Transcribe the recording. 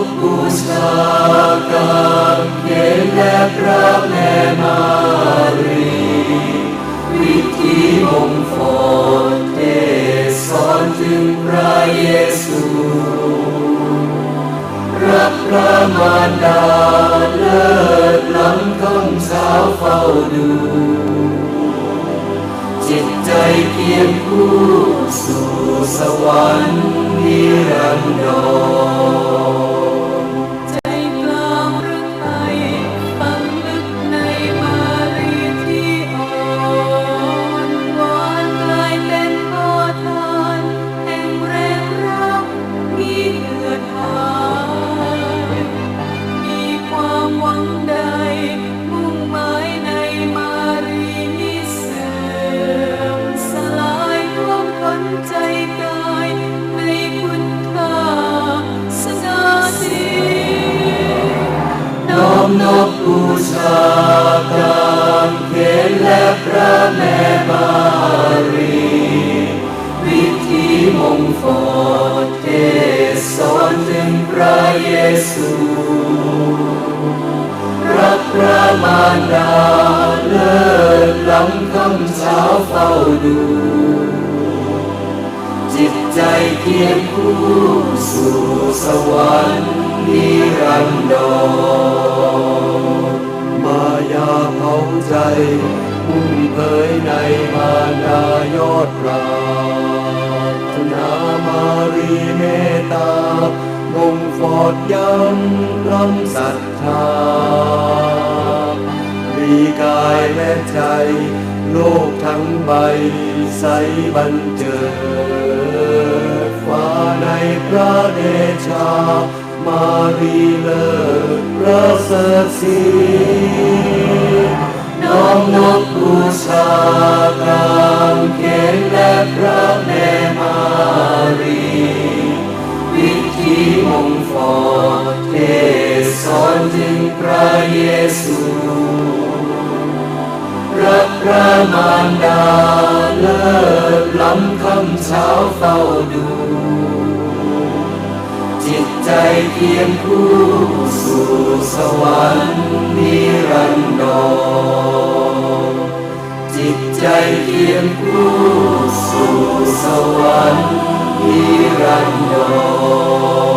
บบูชากางเขนและพระแม่มารีวิธีมงคลเทศสอนถึงพระเยซูรักพระมารดาเลิศล้ำคำสาวเฝ้าดูจิตใจเคียงคู่สู่สวรรค์นิรันดร บูชากางเขนและพระแม่มารี วิธีมงคลเทศสอนถึงพระเยซูรักพระมารดาเลิศล้ำคำเช้าเฝ้าดู ใจเคียงคู่สู่สวรรค์นิรันดรมายาเผาใจมุ่งเผยในมารดายอดราถนามารีเมตตามงฟอดย้ำล้ำศรัทธามีกายและใจ โลกทั้งใบใสบันเจิด พระเดชา มารีเลิศประเสริฐสีน้อมนบบูชากางเขนและพระแม่มารี วิธีมงคลเทศสอนถึงพระเยซูรักพระมารดาเลิศล้ำคำเช้าเฝ้าดู จิตใจเพียงคู่สู่สวรรค์นิรันดรจิตใจเพียงคู่สู่สวรรค์นิรันดร